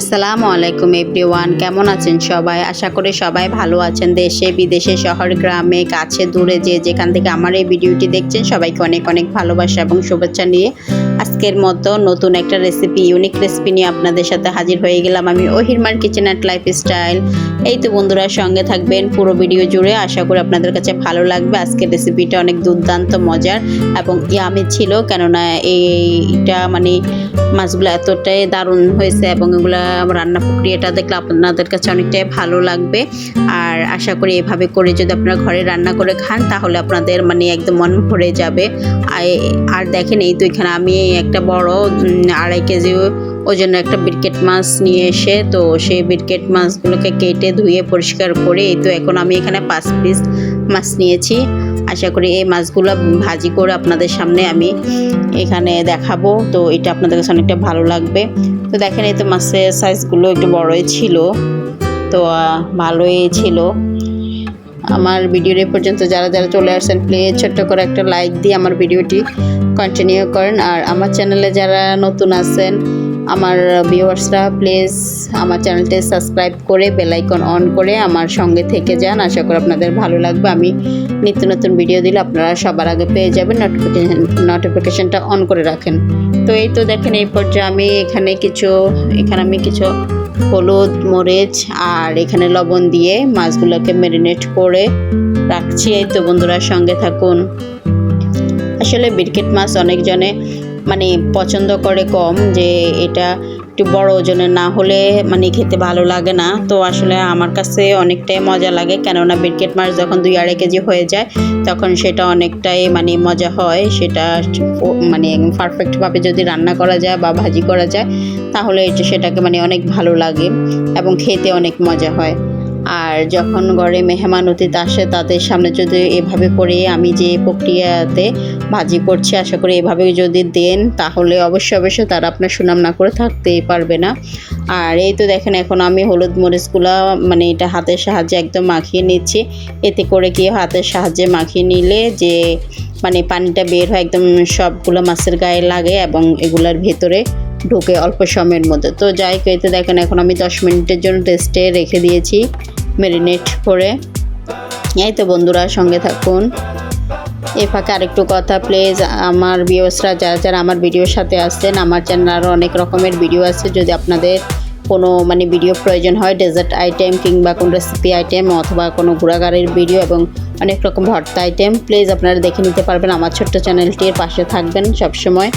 আসসালামু আলাইকুম এভরিওয়ান, কেমন আছেন সবাই? আশা করি সবাই ভালো আছেন। দেশে, বিদেশে, শহর, গ্রামে, কাছে, দূরে যে যেখান থেকে আমার এই ভিডিওটি দেখছেন, সবাইকে অনেক অনেক ভালোবাসা এবং শুভেচ্ছা নিয়ে আজকের মতো নতুন একটা রেসিপি ইউনিক রেসিপি নিয়ে আপনাদের সাথে হাজির হয়ে গেলাম আমি। ওহিরমার কিচেন অ্যান্ড লাইফ স্টাইল এই তো বন্ধুরা, সঙ্গে থাকবেন পুরো ভিডিও জুড়ে। আশা করি আপনাদের কাছে ভালো লাগবে। আজকের রেসিপিটা অনেক দুর্দান্ত, মজার এবং ইয়ামি ছিল, কেননা এইটা মানে মাছগুলো এতটাই দারুণ হয়েছে এবং এগুলো রান্না প্রক্রিয়াটা দেখলে আপনাদের কাছে অনেকটাই ভালো লাগবে। আর আশা করি এভাবে করে যদি আপনারা ঘরে রান্না করে খান, তাহলে আপনাদের মানে একদম মন ভরে যাবে। আর দেখেন এই তো এখানে আমি একটা বড় আড়াই কেজি ওজনের একটা বিরকেট মাছ নিয়ে এসে তো সেই বিরকেট মাছগুলোকে কেটে ধুয়ে পরিষ্কার করে এই তো এখন আমি এখানে পাঁচ পিস মাছ নিয়েছি। আশা করি এই মাছগুলো ভাজি করে আপনাদের সামনে আমি এখানে দেখাবো। তো এটা আপনাদের কাছে অনেকটা ভালো লাগবে। তো দেখেন এই তো মাছের সাইজগুলো একটু বড়ই ছিল। তো ভালোই ছিল। আমার ভিডিওর পর্যন্ত যারা যারা চলে আসছেন প্লিজ ছোট্ট করে একটা লাইক দিয়ে আমার ভিডিওটি কন্টিনিউ করেন। আর আমার চ্যানেলে যারা নতুন আছেন আমার ভিউয়ার্সরা প্লিজ আমার চ্যানেলটি সাবস্ক্রাইব করে বেলাইকন অন করে আমার সঙ্গে থেকে যান। আশা করি আপনাদের ভালো লাগবে। আমি নিত্য নতুন ভিডিও দিলে আপনারা সবার আগে পেয়ে যাবেন নোটিফিকেশন নোটিফিকেশানটা অন করে রাখেন। তো এই তো দেখেন এই পর্যায়ে আমি এখানে কিছু, এখানে আমি কিছু হলুদ, মরিচ আর এখানে লবণ দিয়ে মাছগুলোকে ম্যারিনেট করে রাখছি। এই তো বন্ধুরা, সঙ্গে থাকুন। আসলে বিরকেট মাছ অনেকজনে মানে পছন্দ করে কম যে এটা একটু বড় ওজনের, না হলে মানে খেতে ভালো লাগে না। তো আসলে আমার কাছে অনেকটাই মজা লাগে। কেননা বিরকেট মাছ যখন দুই আড়াই কেজি হয়ে যায়, তখন সেটা অনেকটাই মানে মজা হয়। সেটা মানে পারফেক্টভাবে যদি রান্না করা যায় বা ভাজি করা যায়, তাহলে সেটাকে মানে অনেক ভালো লাগে এবং খেতে অনেক মজা হয়। আর যখন ঘরে মেহমান অতীত আসে তাদের সামনে যদি এভাবে করে আমি যে প্রক্রিয়াতে ভাজি করছি আশা করি এভাবে যদি দেন তাহলে অবশ্যই অবশ্যই তারা আপনার সুনাম না করে থাকতেই পারবে না। আর এই তো দেখেন এখন আমি হলুদ মরিচগুলো মানে এটা হাতের সাহায্যে একদম মাখিয়ে নিচ্ছি। এতে করে কি হাতের সাহায্যে মাখিয়ে নিলে যে মানে পানিটা বের হয় একদম সবগুলো মাছের গায়ে লাগে এবং এগুলোর ভেতরে ঢুকে অল্প সময়ের মধ্যে। তো যাই হোক, এই তো দেখেন এখন আমি দশ মিনিটের জন্য টেস্টে রেখে দিয়েছি। ম্যারিনেট করে। এই তো বন্ধুরা, সঙ্গে থাকুন। এ ফাঁকে আরেকটু কথা প্লিজ আমার ভিউসরা যারা যারা আমার ভিডিওর সাথে আসছেন, আমার চ্যানেলে আরও অনেক রকমের ভিডিও আছে। যদি আপনাদের কোনো মানে ভিডিও প্রয়োজন হয় ডেজার্ট আইটেম কিংবা কোনো রেসিপি আইটেম অথবা কোনো ঘোরাঘাড়ির ভিডিও এবং অনেক রকম ভর্তা আইটেম প্লিজ আপনারা দেখে নিতে পারবেন। আমার ছোট্ট চ্যানেলটির পাশে থাকবেন সবসময়।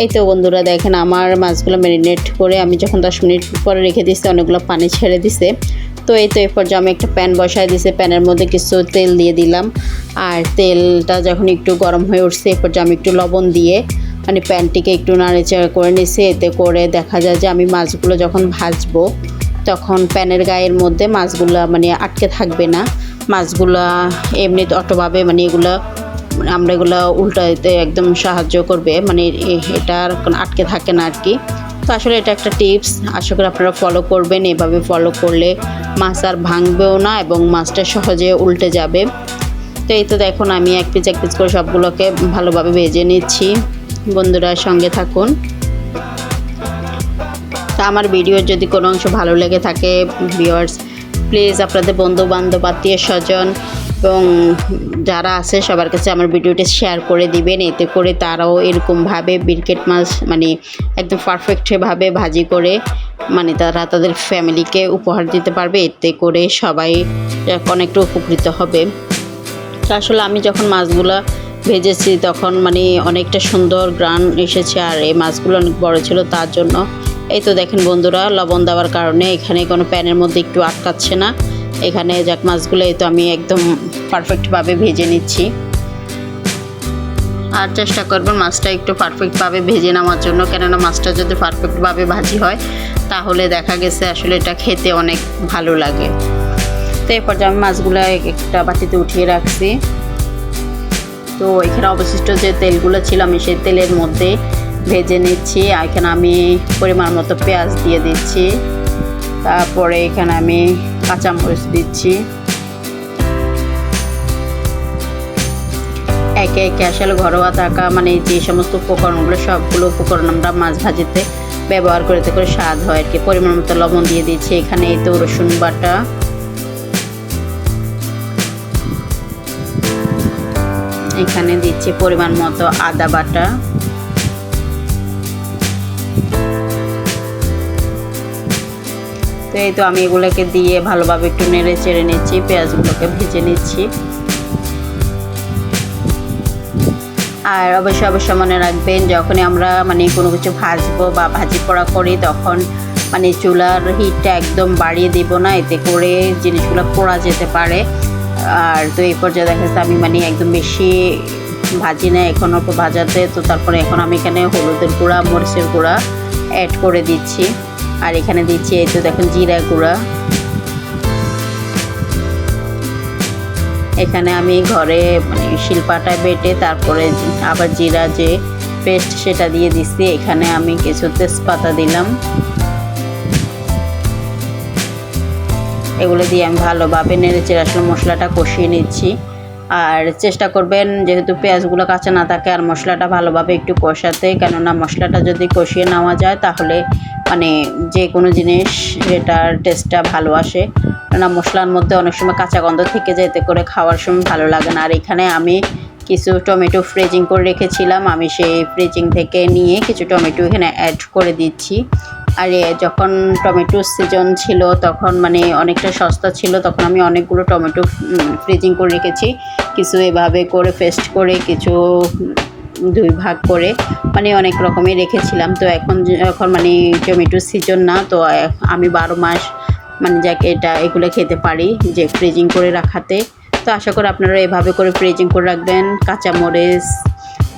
এই তো বন্ধুরা, দেখেন আমার মাছগুলো ম্যারিনেট করে আমি যখন দশ মিনিট পরে রেখে দিচ্ছি অনেকগুলো পানি ছেড়ে দিছে তো এই তো এই পর্যায়ে আমি একটা প্যান বসায় দিয়েছি প্যানের মধ্যে কিছু তেল দিয়ে দিলাম। আর তেলটা যখন একটু গরম হয়ে উঠছে এই পর্যায়ে আমি একটু লবণ দিয়ে মানে প্যানটিকে একটু নাড়েচাড়া করে নিছি। এতে করে দেখা যায় যে আমি মাছগুলো যখন ভাজবো, তখন প্যানের গায়ের মধ্যে মাছগুলো মানে আটকে থাকবে না। মাছগুলা এমনি অটোভাবে মানে এগুলো আমরা এগুলো উল্টাতে একদম সাহায্য করবে। মানে এ- এটা আর আটকে থাকে না আর কি। তো আসলে এটা একটা টিপস। আশা করি আপনারা ফলো করবেন। এভাবে ফলো করলে মাছ আর ভাঙবেও না এবং মাছটা সহজে উল্টে যাবে। তো এই তো দেখুন, আমি এক পিস এক পিস করে সবগুলোকে ভালোভাবে ভেজে নিচ্ছি। বন্ধুরা, সঙ্গে থাকুন। তা আমার ভিডিওর যদি কোনো অংশ ভালো লেগে থাকে ভিউয়ার্স প্লিজ আপনাদের বন্ধু বান্ধব আত্মীয় স্বজন এবং যারা আছে সবার কাছে আমার ভিডিওটি শেয়ার করে দিবেন। এতে করে তারাও এরকমভাবে বিরকেট মাছ মানে একদম পারফেক্টভাবে ভাজি করে মানে তারা তাদের ফ্যামিলিকে উপহার দিতে পারবে। এতে করে সবাই অনেকটা উপকৃত হবে। আসলে আমি যখন মাছগুলো ভেজেছি তখন মানে অনেকটা সুন্দর গ্রান এসেছে আর এই মাছগুলো অনেক বড় ছিল তার জন্য। এই তো দেখেন বন্ধুরা, লবণ দেওয়ার কারণে এখানে কোনো প্যানের মধ্যে একটু আটকাচ্ছে না। এখানে যাক মাছগুলো তো আমি একদম পারফেক্টভাবে ভেজে নিচ্ছি। আর চেষ্টা করবেন মাছটা একটু পারফেক্টভাবে ভেজে নেওয়ার জন্য, কেননা মাছটা যদি পারফেক্টভাবে ভাজি হয়, তাহলে দেখা গেছে আসলে এটা খেতে অনেক ভালো লাগে। তো এরপর যে আমি মাছগুলো এক একটা বাটিতে উঠিয়ে রাখছি। তো এখানে অবশিষ্ট যে তেলগুলো ছিল, আমি সেই তেলের মধ্যে ভেজে নিচ্ছি। আর এখানে আমি পরিমাণ মতো পেঁয়াজ দিয়ে দিচ্ছি। তারপরে এখানে আমি কাঁচামরিচ দিচ্ছি। একে একে আসলে ঘরোয়া থাকা মানে যে সমস্ত উপকরণগুলো, সবগুলো উপকরণ আমরা মাছ ভাজিতে ব্যবহার করে করে স্বাদ হয় আর কি। পরিমাণ মতো লবণ দিয়ে দিচ্ছি। এখানে এই তো রসুন বাটা। এখানে দিচ্ছি পরিমাণ মতো আদা বাটা। তো এই তো আমি এগুলোকে দিয়ে ভালোভাবে একটু নেড়ে চেড়ে নিচ্ছি, পেঁয়াজগুলোকে ভেজে নিচ্ছি। আর অবশ্যই অবশ্যই মনে রাখবেন, যখনই আমরা মানে কোনো কিছু ভাজবো বা ভাজি পোড়া করি, তখন মানে চুলার হিটটা একদম বাড়িয়ে দিব না, এতে করে জিনিসগুলো পোড়া যেতে পারে। আর তো এই পর্যায়ে দেখা যাচ্ছে আমি মানে একদম বেশি ভাজি না, এখন অল্প ভাজাতে, তো তারপরে এখন আমি এখানে হলুদের গুঁড়া, মরিচের গুঁড়া অ্যাড করে দিচ্ছি। আর এখানে দিচ্ছি এই তো দেখুন জিরা গুঁড়া। এখানে আমি ঘরে মানে শিলপাটায় বেটে তারপরে আবার জিরা যে পেস্ট সেটা দিয়ে দিচ্ছি। এখানে আমি কিছু তেজপাতা দিলাম। এগুলো দিয়ে আমি ভালোভাবে নেড়ে চেড়ে আসলে মশলাটা কষিয়ে নিচ্ছি। আর চেষ্টা করবেন যেহেতু পেঁয়াজগুলো কাঁচা না থাকে আর মশলাটা ভালোভাবে একটু কষাতে, কেননা মশলাটা যদি কষিয়ে নেওয়া যায় তাহলে মানে যে কোনো জিনিস সেটার টেস্টটা ভালো আসে। কেননা মশলার মধ্যে অনেক সময় কাঁচা গন্ধ থেকে যায়, এতে করে খাওয়ার সময় ভালো লাগে না। আর এখানে আমি কিছু টমেটো ফ্রিজিং করে রেখেছিলাম। আমি সেই ফ্রিজিং থেকে নিয়ে কিছু টমেটো এখানে অ্যাড করে দিচ্ছি। আর যখন টমেটোর সিজন ছিল, তখন মানে অনেকটা সস্তা ছিল, তখন আমি অনেকগুলো টমেটো ফ্রিজিং করে রেখেছি। কিছু এভাবে করে পেস্ট করে, কিছু দুই ভাগ করে মানে অনেক রকমের রেখেছিলাম। তো এখন এখন মানে টমেটোর সিজন না, তো আমি বারো মাস মানে যাকে এটা, এগুলো খেতে পারি, যে ফ্রিজিং করে রাখাতে। তো আশা করি আপনারা এভাবে করে ফ্রিজিং করে রাখবেন। কাঁচামরিচ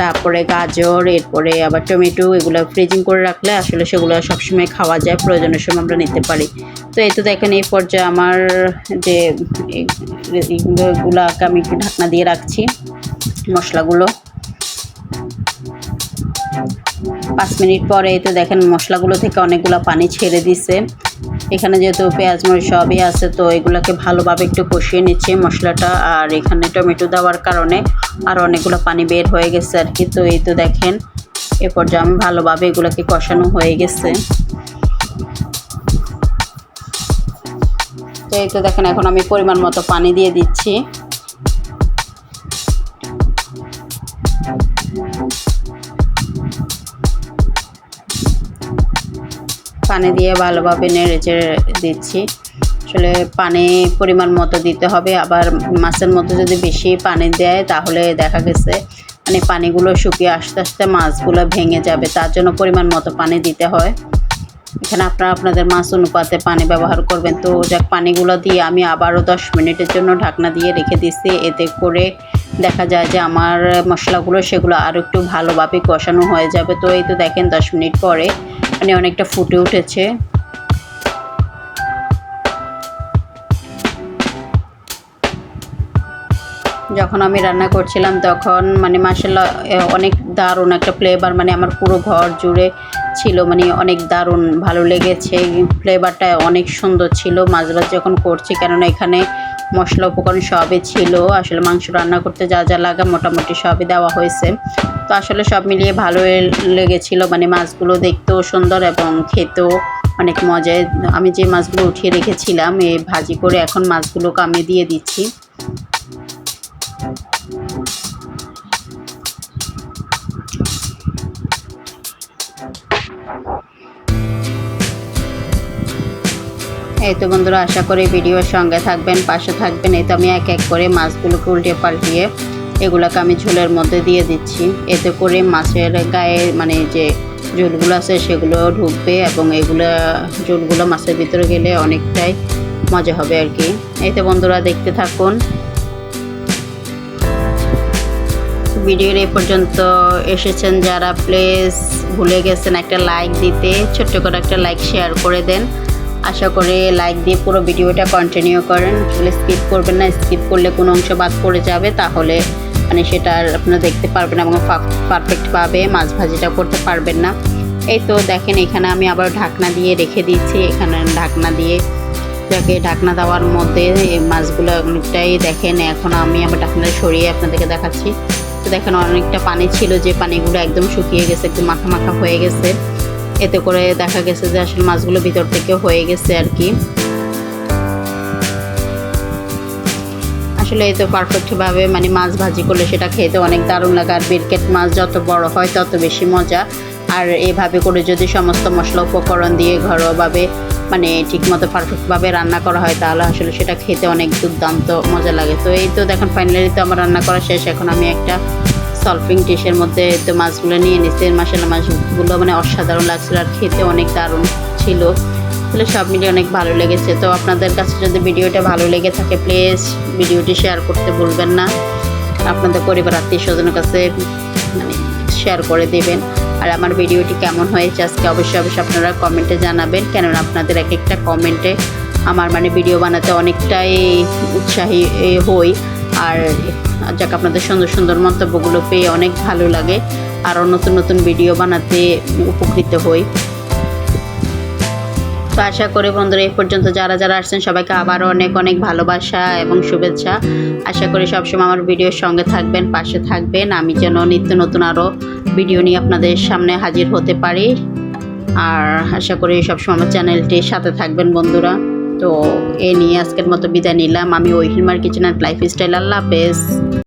তারপরে গাজর, এরপরে আবার টমেটো, এগুলো ফ্রিজিং করে রাখলে আসলে সেগুলো সবসময় খাওয়া যায়, প্রয়োজনের সময় আমরা নিতে পারি। তো এই তো দেখেন এই পর্যায়ে আমার যে এগুলোকে আমি একটু ঢাকনা দিয়ে রাখছি মশলাগুলো। পাঁচ মিনিট পরে তো দেখেন মশলাগুলো থেকে অনেকগুলো পানি ছেড়ে দিছে। এখানে যেহেতু পেঁয়াজ, মরিচ সবই আছে, তো এগুলোকে ভালোভাবে একটু কষিয়ে নিচ্ছে মশলাটা। আর এখানে টমেটো দেওয়ার কারণে আর অনেকগুলো পানি বের হয়ে গেছে আর কি। তো এই তো দেখেন, এ পর্যায়ে আমি ভালোভাবে এগুলোকে কষানো হয়ে গেছে। তো এই তো দেখেন, এখন আমি পরিমাণ মতো পানি দিয়ে দিচ্ছি। পানি দিয়ে ভালোভাবে নেড়ে চেড়ে দিচ্ছি। আসলে পানি পরিমাণ মতো দিতে হবে আবার মাছের মধ্যে যদি বেশি পানি দেয় তাহলে দেখা গেছে মানে পানিগুলো শুকিয়ে আস্তে আস্তে মাছগুলো ভেঙে যাবে তার জন্য পরিমাণ মতো পানি দিতে হয়। এখানে আপনারা আপনাদের মাছ, অনুপাতে পানি ব্যবহার করবেন। তো যাক, পানিগুলো দিয়ে আমি আবারও দশ মিনিটের জন্য ঢাকনা দিয়ে রেখে দিচ্ছি। এতে করে দেখা যায় যে আমার মশলাগুলো সেগুলো আরও একটু ভালোভাবে কষানো হয়ে যাবে। তো এই তো দেখেন দশ মিনিট পরে মানে অনেকটা ফুটে উঠেছে। যখন আমি রান্না করছিলাম তখন মানে মাসাল্লাহ অনেক দারুণ একটা ফ্লেভার মানে আমার পুরো ঘর জুড়ে ছিল মানে অনেক দারুণ ভালো লেগেছে। ফ্লেভারটা অনেক সুন্দর ছিল। মাছ ভাজ যখন করছি, কেননা এখানে মশলা উপকরণ সবই ছিল। আসলে মাংস রান্না করতে যা যা লাগা মোটামুটি সবই দেওয়া হয়েছে। তো আসলে সব মিলিয়ে ভালো লেগেছিল। মানে মাছগুলো দেখতেও সুন্দর এবং খেতেও অনেক মজায় আমি যে মাছগুলো উঠিয়ে রেখেছিলাম, এই ভাজি করে এখন মাছগুলো আমি দিয়ে দিচ্ছি। এই তো বন্ধুরা, আশা করি ভিডিওর সঙ্গে থাকবেন, পাশে থাকবেন। এই তো আমি এক এক করে মাছগুলোকে উল্টে পাল্টিয়ে এগুলোকে আমি ঝোলের মধ্যে দিয়ে দিচ্ছি। এতে করে মাছের গায়ে মানে যে ঝোলগুলো আছে সেগুলো ঢুকবে এবং এগুলো ঝোলগুলো মাছের ভিতরে গেলে অনেকটাই মজা হবে আর কি। এই তো বন্ধুরা, দেখতে থাকুন। ভিডিওর এই পর্যন্ত এসেছেন যারা, প্লিজ ভুলে গেছেন একটা লাইক দিতে। ছোট্ট করে একটা লাইক শেয়ার করে দেন। আশা করে লাইক দিয়ে পুরো ভিডিওটা কন্টিনিউ করেন। তাহলে স্কিপ করবেন না স্কিপ করলে কোনো অংশ বাদ পড়ে যাবে, তাহলে মানে সেটা আপনারা দেখতে পারবেন এবং পারফেক্টভাবে মাছ ভাজিটা করতে পারবেন না। এই তো দেখেন, এখানে আমি আবার ঢাকনা দিয়ে রেখে দিচ্ছি এখানে ঢাকনা দিয়ে যাকে ঢাকনা দেওয়ার মধ্যে মাছগুলো অনেকটাই দেখেন, এখন আমি আবার ঢাকনাটা সরিয়ে আপনাদেরকে দেখাচ্ছি। তো দেখেন, অনেকটা পানি ছিল, যে পানিগুলো একদম শুকিয়ে গেছে, একদম মাখা মাখা হয়ে গেছে। এতে করে দেখা গেছে যে আসলে মাছগুলো ভিতর থেকে হয়ে গেছে আর কি। আসলে এই তো পারফেক্টভাবে মানে মাছ ভাজি করলে সেটা খেতে অনেক দারুণ লাগে। আর বিরকেট মাছ যত বড় হয় তত বেশি মজা। আর এভাবে করে যদি সমস্ত মশলা উপকরণ দিয়ে ঘরোয়াভাবে মানে ঠিকমতো পারফেক্টভাবে রান্না করা হয় তাহলে আসলে সেটা খেতে অনেক দুর্দান্ত মজা লাগে। তো এই তো দেখুন ফাইনালি তো আমার রান্না করা শেষ। এখন আমি একটা সলপিং ডিশের মধ্যে তো মাছগুলো নিয়ে নিচ্ছি মশলা মাছগুলো মানে অসাধারণ লাগছিল আর খেতে অনেক দারুণ ছিল। তাহলে সব মিলিয়ে অনেক ভালো লেগেছে। তো আপনাদের কাছে যদি ভিডিওটা ভালো লেগে থাকে প্লিজ ভিডিওটি শেয়ার করতে ভুলবেন না। আপনাদের পরিবার আত্মীয় স্বজনের কাছে মানে শেয়ার করে দেবেন। আর আমার ভিডিওটি কেমন হয়েছে আজকে অবশ্যই অবশ্যই আপনারা কমেন্টে জানাবেন। কেননা আপনাদের এক একটা কমেন্টে আমার মানে ভিডিও বানাতে অনেকটাই উৎসাহী হই। আর যাক, আপনাদের সুন্দর সুন্দর মন্তব্যগুলো পেয়ে অনেক ভালো লাগে। আরও নতুন নতুন ভিডিও বানাতে উপকৃত হই। তো আশা করি বন্ধুরা, এই পর্যন্ত যারা যারা আসছেন, সবাইকে আবারও অনেক অনেক ভালোবাসা এবং শুভেচ্ছা। আশা করি সবসময় আমার ভিডিওর সঙ্গে থাকবেন, পাশে থাকবেন। আমি যেন নিত্য নতুন আরও ভিডিও নিয়ে আপনাদের সামনে হাজির হতে পারি। আর আশা করি সবসময় আমার চ্যানেলটির সাথে থাকবেন বন্ধুরা। তো এ নিয়ে আজকের মতো বিদায় নিলাম। আমি ওইহিমার কিচেন অ্যান্ড লাইফ স্টাইল আল্লাহ হাফেজ